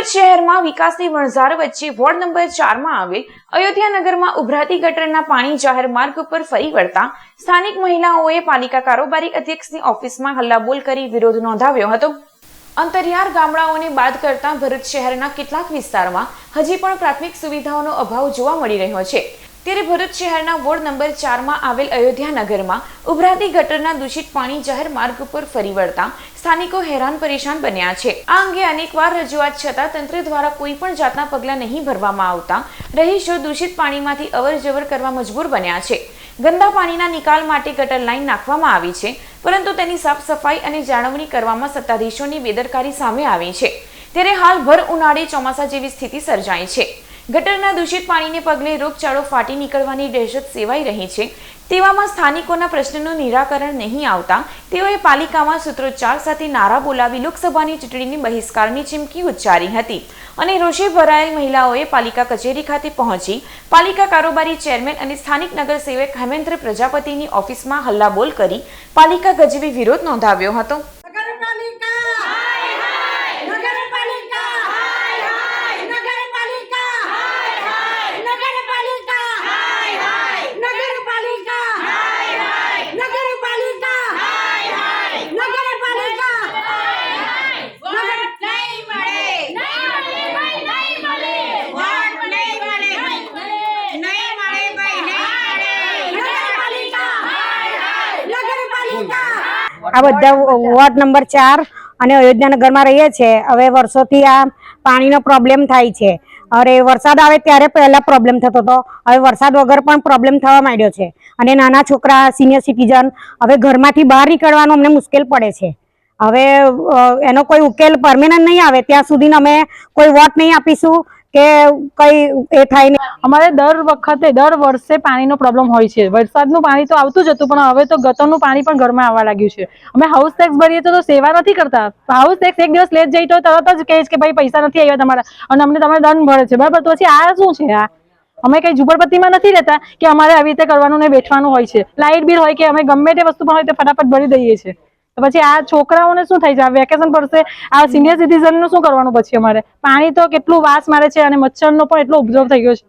ભરૂચ શહેરમાં વિકાસની વણઝાર વચ્ચે વોર્ડ નંબર ચારમાં આવેલ અયોધ્યાનગરમાં ઉભરાતી ગટરના પાણી જાહેર માર્ગ ઉપર ફરી વળતા સ્થાનિક મહિલાઓએ પાલિકા કારોબારી અધ્યક્ષની ઓફિસમાં હલ્લાબોલ કરી વિરોધ નોંધાવ્યો હતો. અંતરિયાળ ગામડાઓને બાદ કરતા ભરૂચ શહેરના કેટલાક વિસ્તારમાં હજી પણ પ્રાથમિક સુવિધાઓનો અભાવ જોવા મળી રહ્યો છે. ત્યારે ભરૂચ શહેરના વોર્ડ નંબર ચારમાં આવેલ અયોધ્યાનગરમાં ઉભરાતી ગટરના દૂષિત પાણી જાહેર માર્ગ ઉપર ફરી વળતા સ્થાનિકો હેરાન પરેશાન બન્યા છે. આ અંગે અનેકવાર રજૂઆત છતાં તંત્ર દ્વારા કોઈ પણ જાતના પગલાં નહીં ભરવામાં આવતા રહીશો દૂષિત પાણીમાંથી અવર જવર કરવા મજબૂર બન્યા છે. ગંદા પાણીના નિકાલ માટે ગટર લાઈન નાખવામાં આવી છે, પરંતુ તેની સાફ સફાઈ અને જાળવણી કરવામાં સત્તાધીશોની બેદરકારી સામે આવી છે. ત્યારે હાલ ભર ઉનાળે ચોમાસા જેવી સ્થિતિ સર્જાઈ છે. ગટરના દૂષિત પાણીને પગલે રોગચાળો ફાટી નીકળવાની દહેશત સેવાઈ રહી છે. તેવામાં સ્થાનિકોના પ્રશ્નનું નિરાકરણ નહીં આવતા તેઓએ પાલિકામાં સૂત્રોચ્ચાર સાથે નારા બોલાવી લોકસભાની ચૂંટણીની બહિષ્કારની ચીમકી ઉચ્ચારી હતી અને રોષે ભરાયેલ મહિલાઓએ પાલિકા કચેરી ખાતે પહોંચી પાલિકા કારોબારી ચેરમેન અને સ્થાનિક નગરસેવક હેમેન્દ્ર પ્રજાપતિની ઓફિસમાં હલ્લાબોલ કરી પાલિકા ગજવી વિરોધ નોંધાવ્યો હતો નગરપાલિકા હાય હાય નગરપાલિકા હાય હાય નગરપાલિકા હાય હાય નગરપાલિકા હાય હાય નગરપાલિકા હાય હાય નગરપાલિકા હાય હાય નગરપાલિકા હાય હાય વોટ નહીં મળે નહીં મળે નહીં મળે વોટ નહીં મળે નહીં મળે ભાઈ નહીં મળે નગરપાલિકા હાય હાય નગરપાલિકા આ બધા વોર્ડ નંબર ચાર અને અયોધ્યાનગરમાં રહીએ છીએ. હવે વર્ષોથી આ પાણીનો પ્રોબ્લેમ થાય છે. અરે વરસાદ આવે ત્યારે પહેલા પ્રોબ્લેમ થતો હતો. હવે વરસાદ વગર પણ પ્રોબ્લેમ થવા માંડ્યો છે. અને નાના છોકરા સિનિયર સિટીઝન હવે ઘરમાંથી બહાર નીકળવાનું અમને મુશ્કેલ પડે છે. હવે એનો કોઈ ઉકેલ પરમેનન્ટ નહીં આવે. ત્યાં સુધી અમે કોઈ વોટ નહીં આપીશું. કે કઈ એ થાય નહીં? અમારે દર વખતે, દર વર્ષે પાણીનો પ્રોબ્લેમ હોય છે. વરસાદનું પાણી તો આવતું જ હતું, પણ હવે તો ગતરનું પાણી પણ ઘરમાં આવવા લાગ્યું છે. અમે હાઉસ ટેક્સ ભરીએ તો સેવા નથી કરતા. હાઉસ ટેક્સ એક દિવસ લેટ જઈ તો તરત જ કહે છે કે ભાઈ પૈસા નથી આવ્યા તમારા. અને અમને તમારે દંડ ભરે છે. બરાબર? તો પછી આ શું છે આ? અમે કઈ ઝુંપડપટ્ટીમાં નથી રહેતા કે અમારે આવી રીતે કરવાનું ને બેઠવાનું હોય છે. લાઇટ બિલ હોય કે અમે ગમે તે વસ્તુ પણ હોય તે ફટાફટ ભરી દઈએ છીએ. તો પછી આ છોકરાઓને શું થાય છે? આ વેકેશન પડશે, આ સિનિયર સિટીઝનનું શું કરવાનું પછી અમારે? પાણી તો કેટલું વાસ મારે છે અને મચ્છરનો પણ એટલો ઉપદ્રવ થઈ ગયો છે.